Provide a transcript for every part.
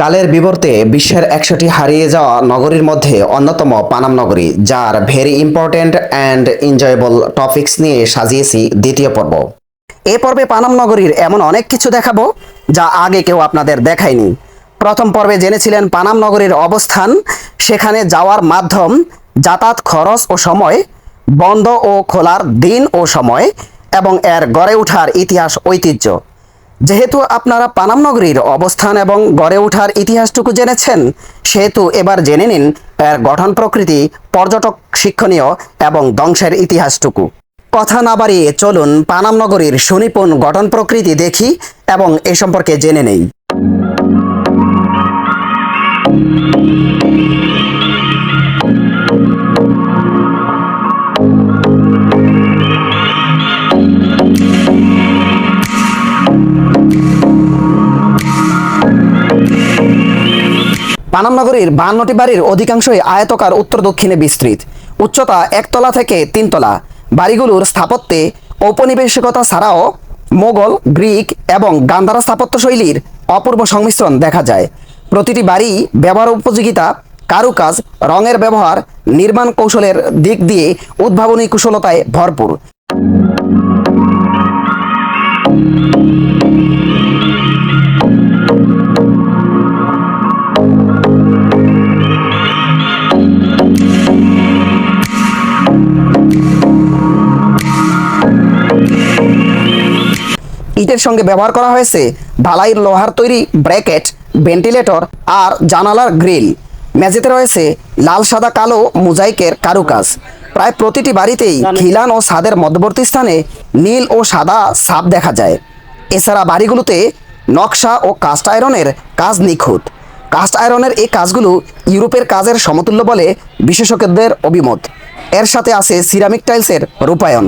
কালের বিবর্তে বিশ্বের একশোটি হারিয়ে যাওয়া নগরীর মধ্যে অন্যতম পানাম নগরী, যার very important and enjoyable topics নিয়ে সাজিয়েছি দ্বিতীয় পর্ব। এ পর্বে পানাম নগরীর এমন অনেক কিছু দেখাবো যা আগে কেউ আপনাদের দেখায়নি। প্রথম পর্বে জেনেছিলেন পানাম নগরীর অবস্থান, সেখানে যাওয়ার মাধ্যম, যাতায়াত খরচ ও সময়, বন্ধ ও খোলার দিন ও সময়, এবং এর গড়ে ওঠার ইতিহাস ঐতিহ্য। যেহেতু আপনারা পানাম নগরীর অবস্থান এবং গড়ে ওঠার ইতিহাসটুকু জেনেছেন, সেহেতু এবার জেনে নিন এর গঠন প্রকৃতি, পর্যটক শিক্ষণীয় এবং ধ্বংসের ইতিহাসটুকু। কথা না বাড়িয়ে চলুন পানাম নগরীর সুনিপুণ গঠন প্রকৃতি দেখি এবং এ সম্পর্কে জেনে নেই। পানাম নগরীর বাহান্নটি বাড়ির অধিকাংশই আয়তকার উত্তর দক্ষিণে বিস্তৃত। উচ্চতা একতলা থেকে তিনতলা। বাড়িগুলোর স্থাপত্যে ঔপনিবেশিকতা ছাড়াও মোগল, গ্রিক এবং গান্ধারা স্থাপত্য শৈলীর অপূর্ব সংমিশ্রণ দেখা যায়। প্রতিটি বাড়ি ব্যবহার উপযোগিতা, কারুকাজ, রঙের ব্যবহার, নির্মাণ কৌশলের দিক দিয়ে উদ্ভাবনী কুশলতায় ভরপুর। ইটের সঙ্গে ব্যবহার করা হয়েছে। ঢালাইয়ের লোহার তৈরি ব্র্যাকেট, ভেন্টিলেটর আর জানালার গ্রিল। মেঝেতে রয়েছে লাল, সাদা, কালো মোজাইকের কারুকাজ। প্রায় প্রতিটি বাড়িতেই খিলান ও ছাদের মধ্যবর্তী স্থানে নীল ও সাদা ছাপ দেখা যায়। এছাড়া বাড়িগুলোতে নকশা ও কাস্ট আয়রনের কাজ নিখুঁত। কাস্ট আয়রনের এই কাজগুলো ইউরোপের কাজের সমতুল্য বলে বিশেষজ্ঞদের অভিমত। এর সাথে আছে সিরামিক টাইলসের রূপায়ণ।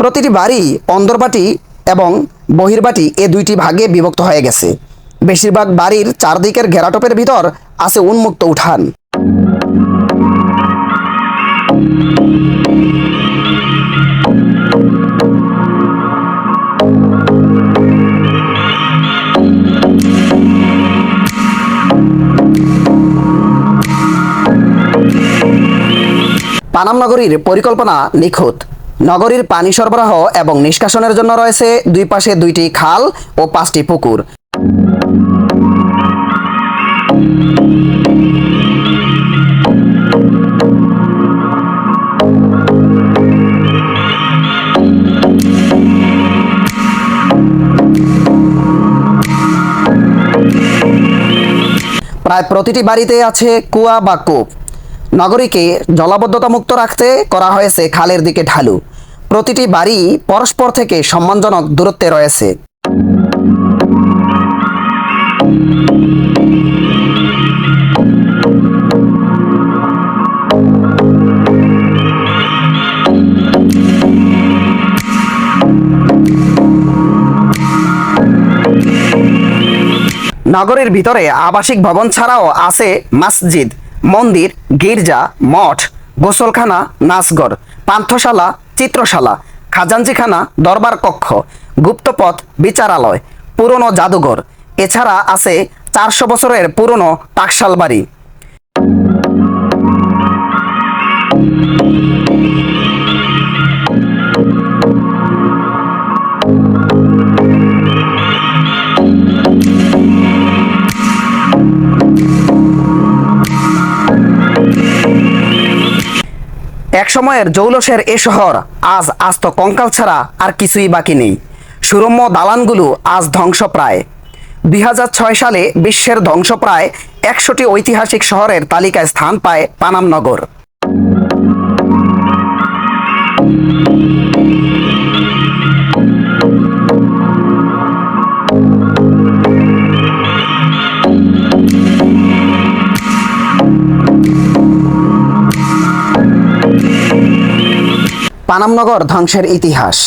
প্রতিটি বাড়ি অন্দরবাটি এবং বহির্বাটি এ দুইটি ভাগে বিভক্ত হয়ে গেছে। বেশিরভাগ বাড়ির চারদিকের ঘেরাটোপের ভিতর আছে উন্মুক্ত উঠান। পানাম নগরীর পরিকল্পনা নিখুঁত। নগরীর পানি সরবরাহ এবং নিষ্কাশনের জন্য রয়েছে দুই পাশে দুইটি খাল ও পাঁচটি পুকুর। প্রায় প্রতিটি বাড়িতে আছে কুয়া বা কূপ। নগরীকে জলাবদ্ধতা মুক্ত রাখতে করা হয়েছে খালের দিকে ঢালু। প্রতিটি বাড়ি পরস্পর থেকে সম্মানজনক দূরত্বে রয়েছে। নগরীর ভিতরে আবাসিক ভবন ছাড়াও আছে মসজিদ, মন্দির, গির্জা, মঠ, গোসলখানা, নাচঘর, পান্থশালা চিত্রশালা, খাজাঞ্চিখানা, দরবার কক্ষ, গুপ্তপথ, বিচারালয়, পুরনো জাদুঘর। এছাড়া আছে চারশো বছরের পুরনো টাকশাল বাড়ি এক সময়ের জৌলসের এ শহর আজ আস্ত কঙ্কাল ছাড়া আর কিছুই বাকি নেই। সুরম্য দালানগুলো আজ ধ্বংসপ্রায়। দুই হাজার ছয় সালে বিশ্বের ধ্বংসপ্রায় একশোটি ঐতিহাসিক শহরের তালিকায় স্থান পায় পানাম পানামনগর ধ্বংসের ইতিহাস।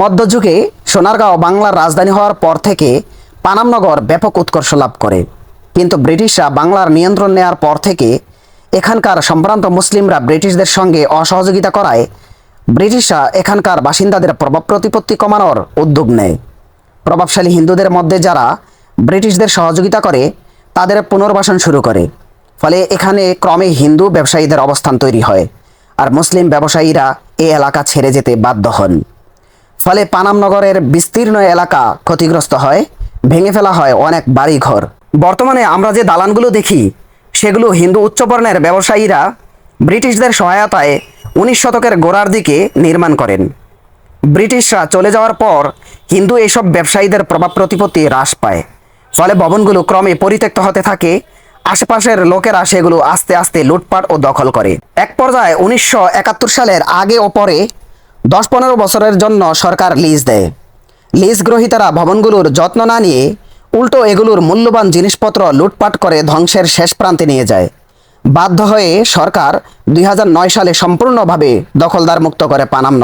মধ্যযুগে সোনারগাঁও বাংলার রাজধানী হওয়ার পর থেকে পানামনগর ব্যাপক উৎকর্ষ লাভ করে। কিন্তু ব্রিটিশরা বাংলার নিয়ন্ত্রণ নেয়ার পর থেকে এখানকার সম্ভ্রান্ত মুসলিমরা ব্রিটিশদের সঙ্গে অসহযোগিতা করায় ব্রিটিশরা এখানকার বাসিন্দাদের প্রভাব প্রতিপত্তি কমানোর উদ্যোগ নেয়। প্রভাবশালী হিন্দুদের মধ্যে যারা ব্রিটিশদের সহযোগিতা করে, তাদের পুনর্বাসন শুরু করে। ফলে এখানে ক্রমে হিন্দু ব্যবসায়ীদের অবস্থান তৈরি হয়। আর মুসলিম ব্যবসায়ীরা এ এলাকা ছেড়ে যেতে বাধ্য হন। ফলে পানাম নগরের বিস্তীর্ণ এলাকা ক্ষতিগ্রস্ত হয়, ভেঙে ফেলা হয় অনেক বাড়িঘর। বর্তমানে আমরা যে দালানগুলো দেখি, সেগুলো হিন্দু উচ্চবর্ণের ব্যবসায়ীরা ব্রিটিশদের সহায়তায় উনিশ শতকের গোড়ার দিকে নির্মাণ করেন। ব্রিটিশরা চলে যাওয়ার পর হিন্দু এইসব ব্যবসায়ীদের প্রভাব প্রতিপত্তি হ্রাস পায়। ফলে ভবনগুলো ক্রমে পরিত্যক্ত হতে থাকে আশেপাশের লোকেরা সেগুলো আস্তে আস্তে লুটপাট ও দখল করে। এক পর্যায়ে উনিশশো একাত্তর সালের আগে ও পরে দশ পনেরো বছরের জন্য সরকার লিজ দেয়। লিজ গ্রহীতারা ভবনগুলোর যত্ন না নিয়ে উল্টো এগুলোর মূল্যবান জিনিসপত্র লুটপাট করে ধ্বংসের শেষ প্রান্তে নিয়ে যায়। বাধ্য হয়ে সরকার দুই হাজার নয় সালে সম্পূর্ণভাবে দখলদার মুক্ত করে পানাম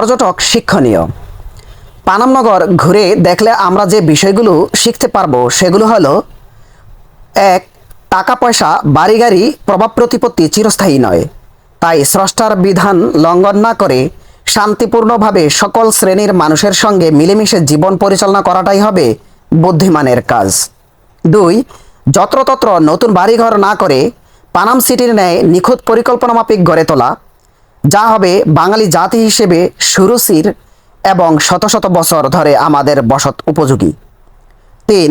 পর্যটক শিক্ষণীয়। পানামনগর ঘুরে দেখলে আমরা যে বিষয়গুলো শিখতে পারব সেগুলো হলো, এক, টাকা পয়সা, বাড়ি গাড়ি, প্রভাব প্রতিপত্তি চিরস্থায়ী নয়। তাই স্রষ্টার বিধান লঙ্ঘন না করে শান্তিপূর্ণভাবে সকল শ্রেণির মানুষের সঙ্গে মিলেমিশে জীবন পরিচালনা করাটাই হবে বুদ্ধিমানের কাজ। দুই, যত্রতত্র নতুন বাড়িঘর না করে পানাম সিটির ন্যায় নিখুঁত পরিকল্পনা মাফিক গড়ে তোলা। যা হবে বাঙালি জাতি হিসেবে সুরুচির এবং শত শত বছর ধরে আমাদের বসত উপযোগী। তিন,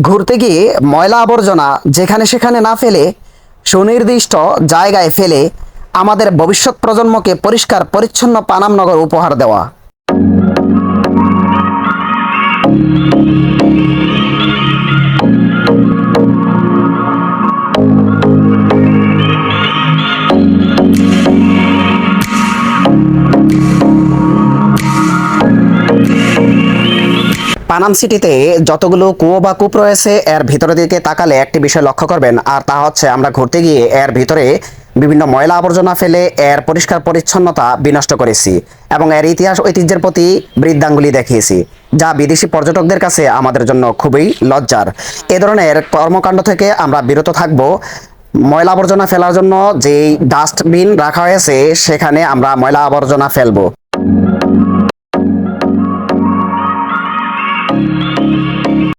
ঘুরতে গিয়ে ময়লা আবর্জনা যেখানে সেখানে না ফেলে, সুনির্দিষ্ট জায়গায় ফেলে আমাদের ভবিষ্যৎ প্রজন্মকে পরিষ্কার, পরিচ্ছন্ন পানামনগর উপহার দেওয়া। পানাম সিটিতে যতগুলো কুয়ো বা কূপ রয়েছে, এর ভিতরের দিকে তাকালে একটি বিষয় লক্ষ্য করবেন, আর তা হচ্ছে আমরা ঘুরতে গিয়ে এর ভিতরে বিভিন্ন ময়লা আবর্জনা ফেলে এর পরিষ্কার পরিচ্ছন্নতা বিনষ্ট করেছি এবং এর ইতিহাস ঐতিহ্যের প্রতি বৃদ্ধাঙ্গুলি দেখিয়েছি, যা বিদেশি পর্যটকদের কাছে আমাদের জন্য খুবই লজ্জার। এ ধরনের কর্মকাণ্ড থেকে আমরা বিরত থাকব। ময়লা আবর্জনা ফেলার জন্য যেই ডাস্টবিন রাখা হয়েছে, সেখানে আমরা ময়লা আবর্জনা ফেলব।